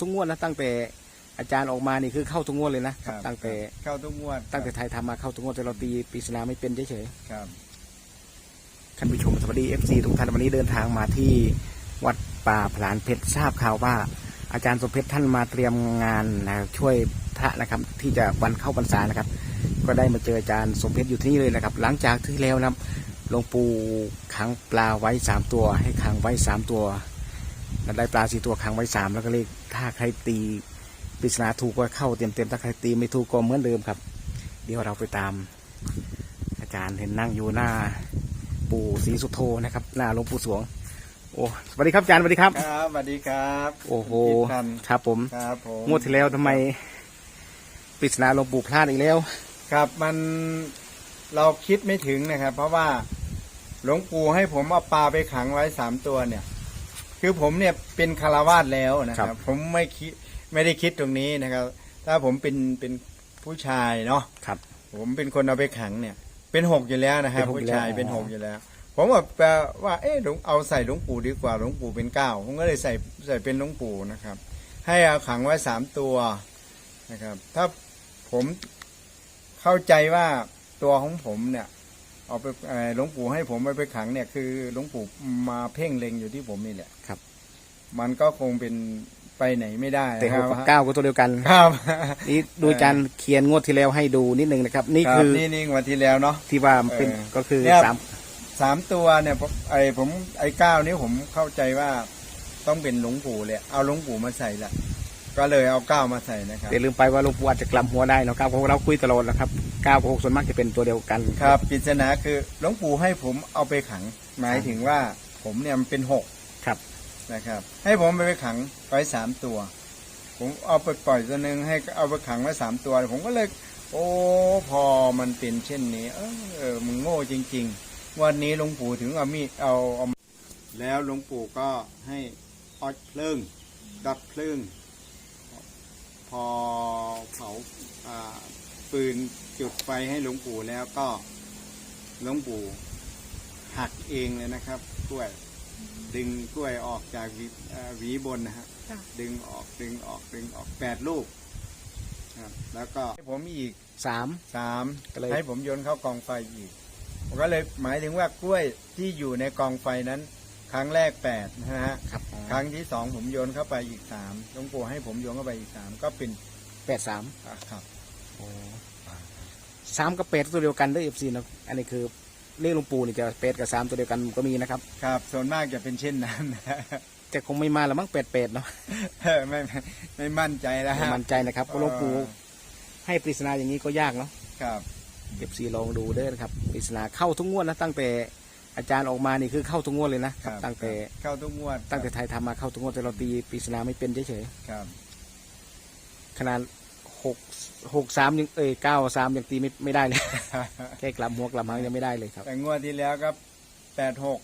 ทุกงวดนะตั้งแต่อาจารย์ออกมานี่คือเข้าทุกงวดเลยนะ ครับตั้งแต่เข้าทุกงวดตั้งแต่ไทยทำมาเข้าทุกงวดแต่เราตีปริศนาไม่เป็นเฉยครับๆท่านผู้ชมสวัสดีเอฟซีทุกท่านวันนี้เดินทางมาที่วัดป่าผลานเพชรทราบข่าวว่า อาจารย์สมเพชรท่านมาเตรียมงานนะครับช่วยพระนะครับที่จะวันเข้าพรรษานะครับ ก็ได้มาเจออาจารย์สมเพชรอยู่ที่นี่เลยนะครับ หลังจากที่แล้วนะครับหลวงปู่ขังปลาไว้สามตัว ให้ขังไว้สามตัวแล้ว ได้ปลาสี่ตัวขังไว้สามแล้วก็เลขถ้าใครตีปริศนาถูกก็เข้าเต็มเต็มๆถ้าใครตีไม่ถูกก็เหมือนเดิมครับ เดี๋ยวเราไปตาม อาจารย์เห็นนั่งอยู่หน้า ปู่ศรีสุโธนะครับ หน้าหลวงปู่สวง โอ้สวัสดีครับอาจารย์สวัสดีครับ ครับสวัสดีครับโอ้โหคิดทันครับผมครับผมงวดที่แล้วทำไมปริศนาหลวงปู่พลาดอีกแล้ว ครับมันเราคิดไม่ถึงนะครับ เพราะว่าหลวงปู่ให้ผมเอาปลาไปขังไว้สามตัวเนี่ย คือผมเนี่ยเป็นคารวาสแล้วนะคครัรับบผมไม่คิดไม่ได้คิดตรงนี้นะครับ ถ้าผมเป็นเป็นผู้ชายเนาะครับ ผมเป็นคนเอาไปขังเนี่ย เป็นหกอยู่แล้วนะครับเป็นหกอยู่ผู้แล้วชายอ๋อเป็นหกอยู่แล้ว ผมว่าแปลว่า เอ๊ะหลวงเอาใส่หลวงปู่ดีกว่าหลวงปู่เป็นเก้าผมก็เลยใส่ใส่เป็นหลวงปู่นะครับ ให้เอาขังไว้สามตัวนะครับ ถ้าผมเข้าใจว่าตัวของผมเนี่ย เอาไปเอ่อหลวงปู่ให้ผมไปไปขังเนี่ยคือหลวงปู่มาเพ่งเล็งอยู่ที่ผมนี่แหละครับ มันก็คงเป็นไปไหนไม่ได้แต่นะหคกรับกับเก้าก็ตัวเดียวกันครับนี่ดูอาจารย์เขียนงวดที่แล้วให้ดูนิดนึงนะครับ นี่รับคือนี่นี่งวันที่แล้วเนาะที่ว่าเป็นเออก็คือเนี่ยสามสามตัวเนี่ยผมไอผมไอเก้านี้ผมเข้าใจว่าต้องเป็นหลวงปู่เลยเอาหลวงปู่มาใส่ละ ก็เลยเอาเก้ามาใส่นะครับแต่ลืมไปว่าหลวงปู่อาจจะกลับหัวได้เนาะเก้าเพราะเราคุยตลอดแล้วครับเก้ากับหกส่วนมากจะเป็นตัวเดียวกันครับปริศนาคือหลวงปู่ให้ผมเอาไปขัง หมายถึงว่าผมเนี่ยมันเป็นหกครับนะครับ ให้ผมไปขังไว้สามตัว ผมเอาไปปล่อยตัวหนึ่งให้เอาไปขังไว้สามตัว ผมก็เลยโอ้พอมันเป็นเช่นนี้ เออเออมึงโง่จริง ๆ วันนี้หลวงปู่ถึงเอามีดเอาเอาแล้วหลวงปู่ก็ให้ออดเพลิงดับเพลิงพ อเผาอ่าปืนจุดไฟให้หลวงปู่แล้วก็หลวงปู่หักเองเลยนะครับกล้วยดึงกล้วยออกจากหวีเอ่อหวีบนนะฮะจ้ะดึงออกดึงออกดึงออกแปดลูกครับแล้วก็ให้ผมอีกสามสามก็เลยให้ผมโยนเข้ากองไฟอีกผมก็เลยหมายถึงว่ากล้วยที่อยู่ในกองไฟนั้น ครั้งแรกแปดนะฮะครับอ๋อครั้งที่สองผมโยนเข้าไปอีกสามหลวงปู่ให้ผมโยนเข้าไปอีกสามก็เป็นแปดสามอะครับสามกับแปดตัวเดียวกันด้วยเอฟซีนะอันนี้คือเลขหลวงปู่นี่จะแปดกับสามตัวเดียวกันก็มีนะครับ ครับส่วนมากจะเป็นเช่นนั้นแต่คงไม่มาละมั้งแปดแปดเนาะไม่ไม่ไม่มั่นใจแล้วไม่ฮะมั่นใจนะครับเพราะหลวงปู่ให้ปริศนาอย่างนี้ก็ยากเนาะ ครับ เอฟซีลองดูเด้อนะครับปริศนาเข้าทุกงวดนะตั้งแต่ อาจารย์ออกมานี่คือเข้าทุกงวดเลยนะ ครับตั้งแต่เข้าทุกงวดตั้งแต่ไทยทำมาเข้าทุกงวดแต่เราตีปริศนาไม่เป็นเฉยครับๆขนาดหกหกสามยังเอ้ยเก้าสามยังตีไม่ไม่ได้เลยแค่กลับหัวกลับหางยังไม่ได้เลยครับ แต่งวดที่แล้วก็แปดหก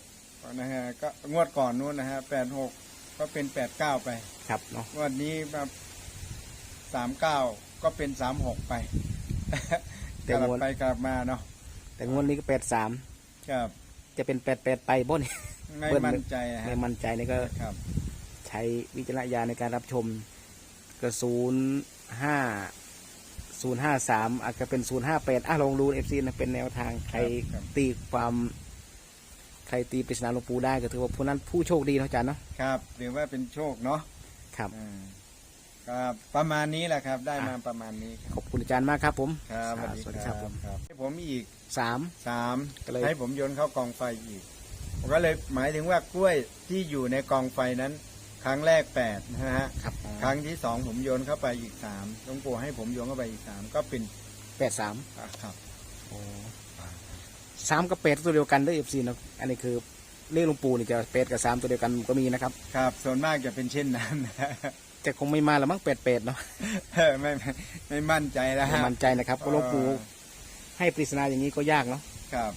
นะฮะก็งวดก่อนนู้นนะฮะแปดหกก็เป็นแปดเก้าไป ครับเนาะงวดนี้แบบสามเก้าก็เป็นสามหกไปแต่กลับงวดไปกลับมาเนาะแต่งวดนี้ก็แปดสามครับ จะเป็นแปดแปดไปบ่เนี่ยไม่เบิ้ลมั่นใจนะฮะไม่มั่นใจนี่ก็ครับใช้วิจารณญาณในการรับชมก็ศูนย์ห้าศูนย์ห้าสามอาจจะเป็นศูนย์ห้าแปดอะลองดูเอฟซีนะเป็นแนวทางใครครับตีความใครตีปริศนาหลวงปู่ได้ก็ถือว่าผู้นั้นผู้โชคดีเนาะอาจารย์เนาะครับถือว่าเป็นโชคเนาะครับอ่า ครับประมาณนี้แหละครับ ได้มาประมาณนี้ครับขอบคุณอาจารย์มากครับผมครับสวัสดีครับผมครับให้ผมอีกสาม สามก็เลย ให้ผมโยนเข้ากองไฟอีกผมก็เลยหมายถึงว่ากล้วยที่อยู่ในกองไฟนั้น ครั้งแรกแปดนะฮะครับครั้งที่สองผมโยนเข้าไปอีกสามหลวงปู่ให้ผมโยนเข้าไปอีกสามก็เป็นแปดสามอะครับสามกับแปดตัวเดียวกันด้วยเอฟซีนะอันนี้คือเลขหลวงปู่นี่จะแปดกับสามตัวเดียวกันก็มีนะครับ ครับส่วนมากจะเป็นเช่นนั้น แต่คงไม่มาละมั้งแปดแปดเนาะไม่ไม่ไม่มั่นใจแล้วไม่ฮะ มั่นใจนะครับเพราะหลวงปู่ให้ปริศนาอย่างนี้ก็ยากเนาะครับ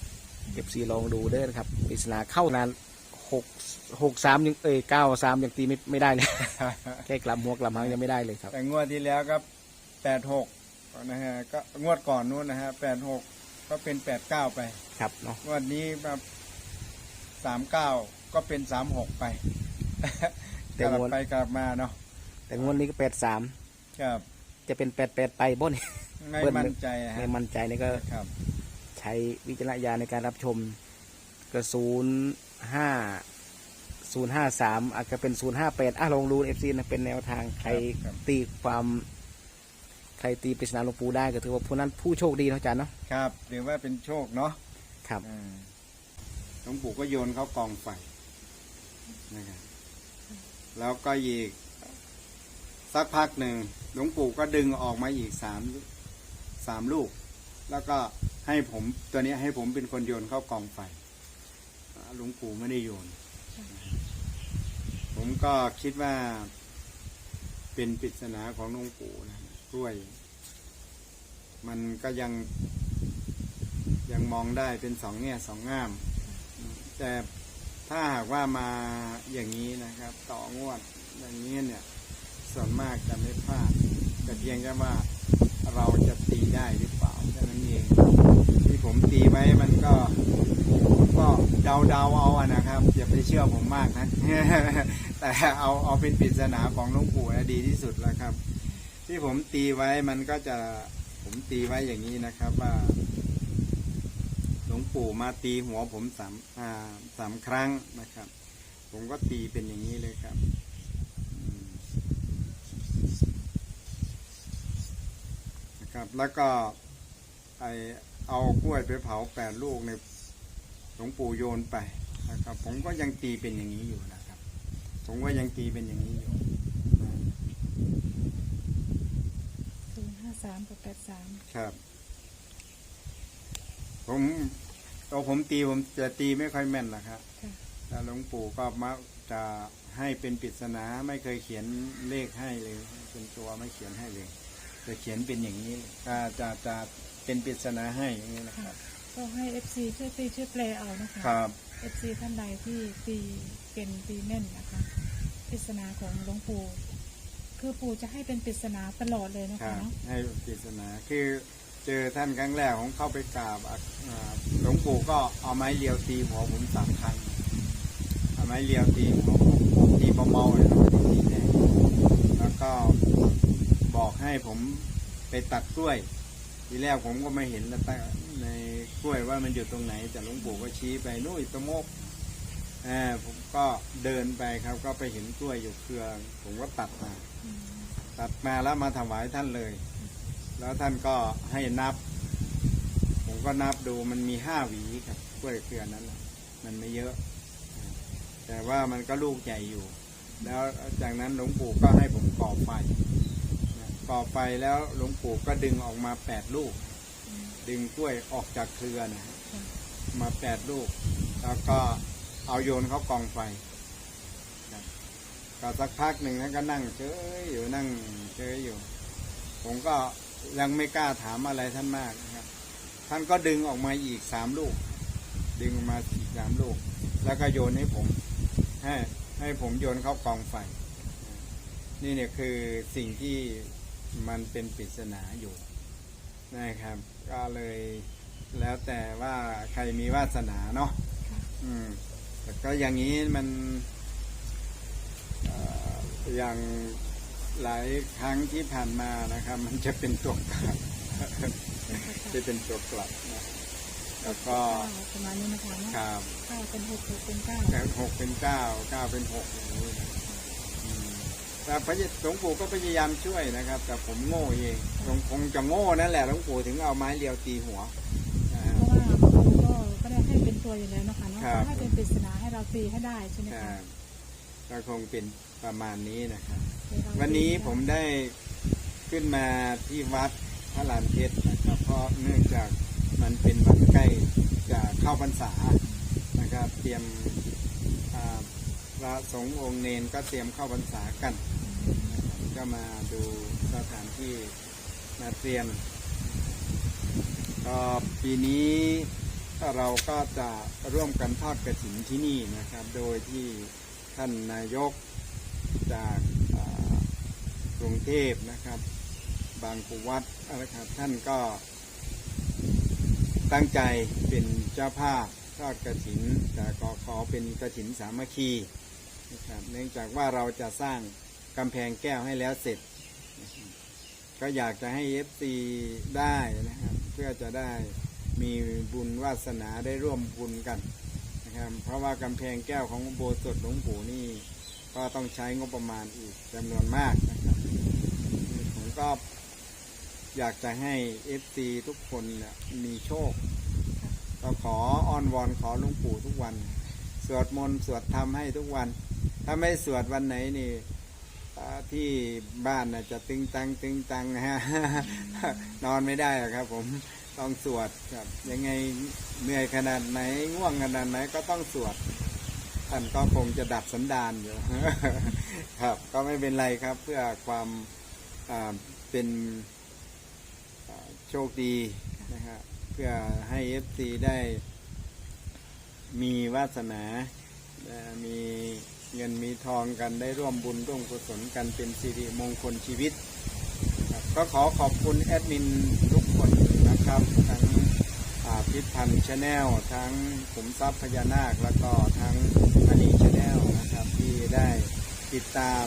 เอฟซีลองดูเด้อนะครับปริศนาเข้านานหกหกสามยังเอ้ยเก้าสามยังตีไม่ไม่ได้เลย แค่กลับหัวกลับหางยังไม่ได้เลยครับ แต่งวดที่แล้วก็แปดหกนะฮะก็งวดก่อนนู้นนะฮะแปดหกก็เป็นแปดเก้าไป ครับเนาะงวดนี้แบบสามเก้าก็เป็นสามหกไปแต่กลับงวดไปกลับมาเนาะ แต่งวดนี้ก็แปดสามครับจะเป็นแปดแปดไปบ่นไม่เบิ้ลมั่นใจฮะไม่มั่นใจนี่ก็ครับ ใช้วิจารณญาณในการรับชมก็ศูนย์ห้าศูนย์ห้าสามอาจจะเป็นศูนย์ห้าแปดอะลองดูเอฟซีนะเป็นแนวทางใครครับตีความใครตีปริศนาหลวงปู่ได้ก็ถือว่าผู้นั้นผู้โชคดีเนาะอาจารย์เนาะครับถือว่าเป็นโชคเนาะครับอ่าหลวงปู่ก็โยนเขากองไฟนะครับแล้วก็อีก สักพักหนึ่งหลวงปู่ก็ดึงออกมาอีกสามสามลูก แล้วก็ให้ผมตัวนี้ให้ผมเป็นคนโยนเข้ากองไฟหลวงปู่ไม่ได้โยน ผมก็คิดว่าเป็นปริศนาของหลวงปู่นะกล้วย มันก็ยังยังมองได้เป็นสองแง่สองง่าม แต่ถ้าหากว่ามาอย่างนี้นะครับ ต่องวดอย่างนี้เนี่ย ส่วนมากจะไม่พลาดแต่เพียงแค่ว่าเราจะตีได้หรือเปล่าแค่นั้นเองที่ผมตีไว้มันก็ก็เดาเดาเอาอะนะครับอย่าไปเชื่อผมมากนะแต่เอาเอาเป็นปริศนาของหลวงปู่นะดีที่สุดแล้วครับ ที่ผมตีไว้มันก็จะผมตีไว้อย่างนี้นะครับว่าหลวงปู่มาตีหัวผมสามสามครั้งนะครับ ผมก็ตีเป็นอย่างนี้เลยครับอืมนะ ครับแล้วก็ไอเอากล้วยไปเผาแปดลูกในหลวงปู่โยนไปนะครับ ผมก็ยังตีเป็นอย่างนี้อยู่นะครับ ผมก็ยังตีเป็นอย่างนี้อยู่ศูนย์ห้าสามกับแปดสามครับ ผมตัวผมตีผมจะตีไม่ค่อยแม่นนะครับค่ะแล้วหลวงปู่ก็มักจะให้เป็นปริศนาไม่เคยเขียนเลขให้เลยเป็นตัวไม่เขียนให้เลย จะเขียนเป็นอย่างนี้ก็จะจะเป็นปริศนาให้อย่างนี้นะครับ ก็ให้เอฟซีช่วยตีช่วยแปลเอานะคะครับเอฟซีท่านใดที่ตีเป็นตีแม่นนะคะปริศนาของหลวงปู่คือปู่จะให้เป็นปริศนาตลอดเลยนะครัคะบ เนาะให้ปริศนาคือเจอท่านครั้งแรกผมเข้าไปกราบอะอ่าหลวงปู่ก็เอาไม้เลียวตีหัวผมสามครั้งเอาไม้เลียวตีหัวผมตีเบาๆเลยนะไม่ได้ตีแรงแล้วก็ บอกให้ผมไปตัดกล้วย ทีแรกผมก็ไม่เห็นแล้วในกล้วยว่ามันอยู่ตรงไหน แต่หลวงปู่ก็ชี้ไปนู่นตะโมกอ่าผมก็เดินไปครับ ก็ไปเห็นกล้วยอยู่เครือ ผมก็ตัดมา ตัดมาแล้วมาถวายท่านเลย แล้วท่านก็ให้นับ ผมก็นับดูมันมีห้าหวีครับกล้วยเครือนั้นมันไม่เยอะ แต่ว่ามันก็ลูกใหญ่อยู่ แล้วจากนั้นหลวงปู่ก็ให้ผมก่อไฟ นะก่อไฟแล้วหลวงปู่ก็ดึงออกมาแปดลูก ดึงกล้วยออกจากเครือนะมาแปดลูก แล้วก็เอาโยนเขากองไฟครับก็สักพักหนึ่งท่านก็นั่งเฉยอยู่นั่งเฉยอยู่ ผมก็ยังไม่กล้าถามอะไรท่านมากนะครับ ท่านก็ดึงออกมาอีกสามลูก ดึงออกมาอีกสามลูก แล้วก็โยนให้ผมให้ให้ผมโยนเข้ากองไฟ นี่เนี่ยคือสิ่งที่ มันเป็นปริศนาอยู่นะครับ ก็เลยแล้วแต่ว่าใครมีวาสนาเนาะค่ะอืมแต่ก็อย่างนี้มันเอ่ออย่างหลายครั้งที่ผ่านมานะครับ มันจะเป็นตัวกลับจะเป็นตัวกลับนะแล้วก็เก้าประมาณนี้นะคะเนาะครับเก้าเป็นหกหกเป็นเก้าแต่หกเป็นเก้าเก้าเป็นหกอย่างนี้นะอืมแต่ พระเยหลวงปู่ก็พยายามช่วยนะครับ แต่ผมโง่เองคงคงจะโง่นั่นแหละหลวงปู่ถึงเอาไม้เรียวตีหัวนะเพราะว่าปู่ก็ก็ได้ให้เป็นตัวอยู่แล้วนะคะเนาะครับให้เป็นปริศนาให้เราตีให้ได้ใช่ไหมคคะรับก็คงเป็นประมาณนี้นะครับให้เราวันนี้ตีได้ผมได้ขึ้นมาที่วัดพระลานเพชรนะครับ เพราะเนื่องจากมันเป็นวันใกล้จะเข้าพรรษานะครับ เตรียมอ่าพระสงฆ์องค์เนนก็เตรียมเข้าพรรษากันนะครับ ก็มาดูสถานที่มาเตรียมก็ปีนี้เราก็จะร่วมกันทอดกระถินที่นี่นะครับ โดยที่ท่านนายกจากกรุงเทพนะครับ บางกุวัดนะครับท่านก็ตั้งใจเป็นเจ้าภาพทอดกระถินแต่ก็ขอเป็นกระถินสามัคคีนะครับเนื่องจากว่าเราจะสร้าง กำแพงแก้วให้แล้วเสร็จ ก็อยากจะให้เอฟซีได้นะครับ เพื่อจะได้มีบุญวาสนาได้ร่วมบุญกันนะครับ เพราะว่ากำแพงแก้วของโบสถหลวงปู่นี่ ก็ต้องใช้งบประมาณอีกจำนวนมากนะครับผมก็อยากจะให้เอฟซีทุกคนเนี่ยมีโชคก็ขออ้อนวอนขอหลวงปู่ทุกวัน สวดมนต์สวดธรรมให้ทุกวัน ถ้าไม่สวดวันไหนนี่ ที่บ้านนะจะตึงตังตึงตังฮะนอนไม่ได้ครับผมต้องสวดครับ ยังไงเหนื่อยขนาดไหนง่วงขนาดไหนก็ต้องสวดท่านก็คงจะดับสันดานอยู่ครับ ก็ไม่เป็นไรครับ เพื่อความเป็นโชคดีนะฮะเพื่อให้เอฟซีได้มีวาสนา มี เงินมีทองกันได้ร่วมบุญร่วมกุศลกันเป็นสิริมงคลชีวิต ก็ขอขอบคุณแอดมินทุกคนนะครับ ทั้งอ่าพิษพันธ์ชาแนลทั้งขุมทรัพย์พญานาค แล้วก็ทั้งอันนี้ชาแนลนะครับที่ได้ติดตาม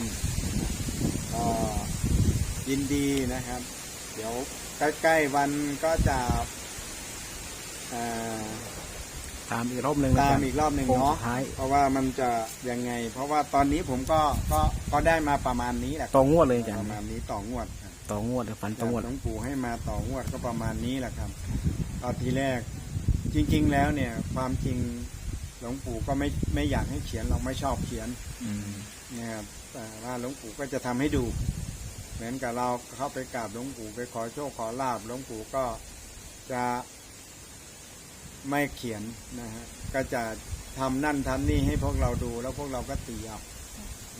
ก็ยินดีนะครับ เดี๋ยวใกล้ๆวันก็จะ ตามอีกรอบหนึ่งนะตามจ๊ะอีกรอบหนึ่งโค้งเนาะสุดท้ายเพราะว่ามันจะยังไง เพราะว่าตอนนี้ผมก็ก็ก็ได้มาประมาณนี้แหละต่องวดเลยอาจารปย์ระมาณนี้ต่องวดครับต่องวดฝันต่องวด หลวงปู่ให้มาต่องวดก็ประมาณนี้แหละครับตอนทีแรก จริง ๆ แล้วเนี่ย ความจริงหลวงปู่ก็ไม่ไม่อยากให้เขียนเราไม่ชอบเขียน อืม นะครับแต่ว่าหลวงปู่ก็จะทำให้ดู เหมือนกับเราเข้าไปกราบหลวงปู่ไปขอโชคขอลาบหลวงปู่ก็จะ ไม่เขียนนะฮะก็จะทำนั่นทำนี่ให้พวกเราดูแล้วพวกเราก็ตีเอา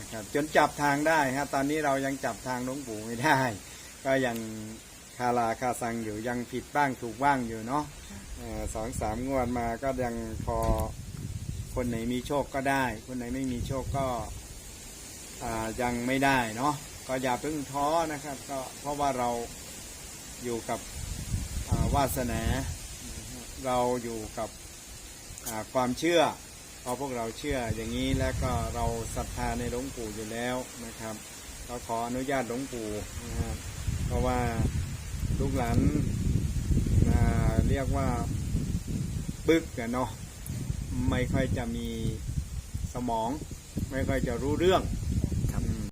นะครับ จนจับทางได้ฮะตอนนี้เรายังจับทางหลวงปู่ไม่ได้ ก็ยังคาราคาซังอยู่ยังผิดบ้างถูกบ้างอยู่เนาะเอ่อสองสามงวดมาก็ยังพอคนไหนมีโชคก็ได้ คนไหนไม่มีโชคก็อ่ายังไม่ได้เนาะก็อย่าเพิ่งท้อนะครับ ก็เพราะว่าเราอยู่กับอ่าวาสนา เราอยู่กับความเชื่อเพราะพวกเราเชื่ออย่างนี้แล้วก็เราศรัทธาในหลวงปู่อยู่แล้วนะครับก็ขออนุญาตหลวงปู่นะครับเพราะว่าลูกหลานเรียกว่าบึกเนาะไม่ค่อยจะมีสมอง ไม่ค่อยจะรู้เรื่อง